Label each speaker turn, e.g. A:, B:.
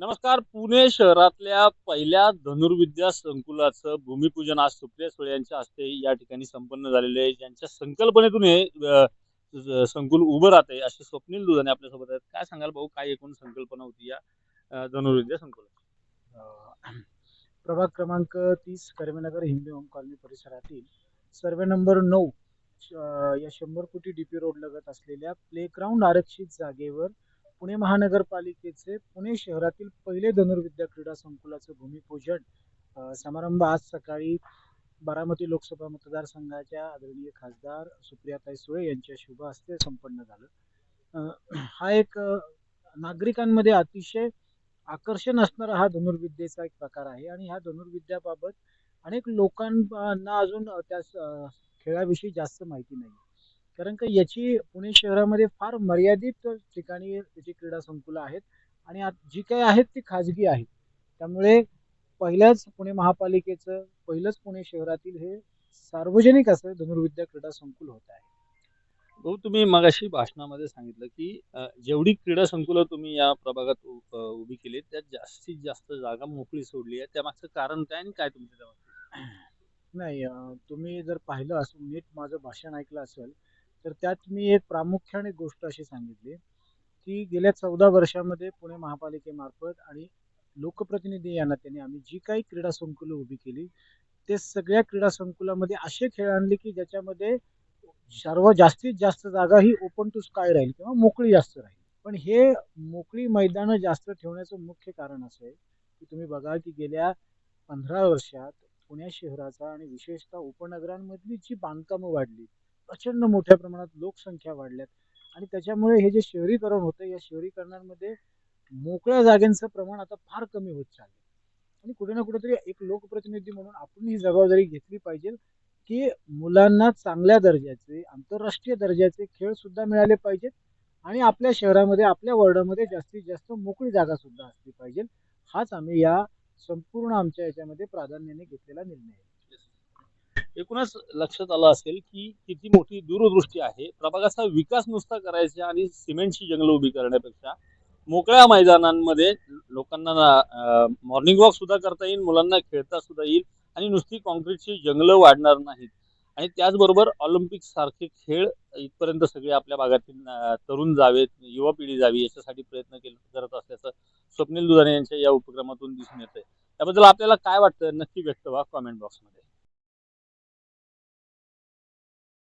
A: नमस्कार पुणे शहरातल्या पहिल्या धनुर्विद्या संकुलाचं भूमिपूजन आज सुप्रिया सुळे यांच्या हस्ते या ठिकाणी संपन्न झालेले आहे. ज्यांच्या संकल्पनेतून हे संकुल उभं राहते असे स्वप्नील दुधाने आपल्यासोबत आहेत. काय सांगाल भाऊ? काय एकूण संकल्पना होती या धनुर्विद्या संकुलाची?
B: प्रभाग क्रमांक तीस कर्वेनगर हिंदी होम कॉलनी परिसरातील सर्वे नंबर नऊ श- या शंभर कोटी डीपी रोड लगत असलेल्या प्लेग्राऊंड आरक्षित जागेवर पुणे महानगरपालिकेचे पुणे शहरातील पहिले धनुर्विद्या क्रीडा संकुलाचं भूमिपूजन समारंभ आज सकाळी बारामती लोकसभा मतदारसंघाच्या आदरणीय खासदार सुप्रियाताई सुळे यांच्या शुभ हस्ते संपन्न झालं. हा एक नागरिकांमध्ये अतिशय आकर्षण असणारा हा धनुर्विद्येचा एक प्रकार आहे आणि ह्या धनुर्विद्याबाबत अनेक लोकांना अजून त्या खेळाविषयी जास्त माहिती नाही कारण का याची पुणे शहरामध्ये फार मर्यादित ठिकाणी याची क्रीडा संकुलं आहेत आणि जी काही आहेत ती खाजगी आहेत. त्यामुळे पहिल्याच पुणे महापालिकेचं पहिलंच पुणे शहरातील हे सार्वजनिक असं धनुर्विद्या क्रीडा संकुल होत आहे.
A: भाऊ तुम्ही मगाशी भाषणामध्ये सांगितलं की जेवढी क्रीडा संकुलं तुम्ही या प्रभागात उभी केली त्यात जास्तीत जास्त जागा मोकळी सोडली आहे. त्यामागचं कारण काय आणि काय तुमचं त्यामागचं
B: नाही तुम्ही जर पाहिलं असं नीट माझं भाषण ऐकलं असेल तर त्यात मी एक प्रामुख्याने गोष्ट अशी सांगितली की गेल्या चौदा वर्षामध्ये पुणे महापालिकेमार्फत आणि लोकप्रतिनिधी या नात्याने आम्ही जी काही क्रीडा संकुलं उभी केली ते सगळ्या क्रीडा संकुलामध्ये असे खेळ आणले की ज्याच्यामध्ये सर्व जास्तीत जास्त जागा ही ओपन टू स्काय राहील किंवा मोकळी जास्त राहील. पण हे मोकळी मैदानं जास्त ठेवण्याचं मुख्य कारण असं आहे की तुम्ही बघा की गेल्या पंधरा वर्षात पुणे शहराचा आणि विशेषतः उपनगरांमधली जी बांधकामं वाढली प्रचंड मोठ्या प्रमाणात लोकसंख्या वाढल्यात. आणि त्याच्यामुळे हे जे शहरीकरण होतं या शहरीकरणामध्ये मोकळ्या जागेंचं प्रमाण आता फार कमी होत चाललं आणि कुठे ना कुठेतरी एक लोकप्रतिनिधी म्हणून आपण ही जबाबदारी घेतली पाहिजे की मुलांना चांगल्या दर्जाचे आंतरराष्ट्रीय दर्जाचे खेळ सुद्धा मिळाले पाहिजेत. आणि आपल्या शहरामध्ये आपल्या वॉर्डामध्ये जास्तीत जास्त मोकळी जागा सुद्धा असली पाहिजे. हाच आम्ही या संपूर्ण आमच्या याच्यामध्ये प्राधान्याने घेतलेला निर्णय आहे.
A: एकूणच लक्षात आलं असेल की किती मोठी दूरदृष्टी आहे. प्रभागाचा विकास नुसता करायचा आणि सिमेंटची जंगल उभी करण्यापेक्षा मोकळ्या मैदानांमध्ये लोकांना मॉर्निंग वॉक सुद्धा करता येईल मुलांना खेळता सुद्धा येईल आणि नुसती कॉन्क्रीटची जंगलं वाढणार नाहीत. आणि त्याचबरोबर ऑलिम्पिक सारखे खेळ इथपर्यंत सगळे आपल्या भागातील तरुण जावेत युवा पिढी जावी याच्यासाठी प्रयत्न केले करत असल्याचं स्वप्नील दुधाने यांच्या या उपक्रमातून दिसून येतंय. त्याबद्दल आपल्याला काय वाटतं? नक्की व्यक्त व्हा कॉमेंट बॉक्समध्ये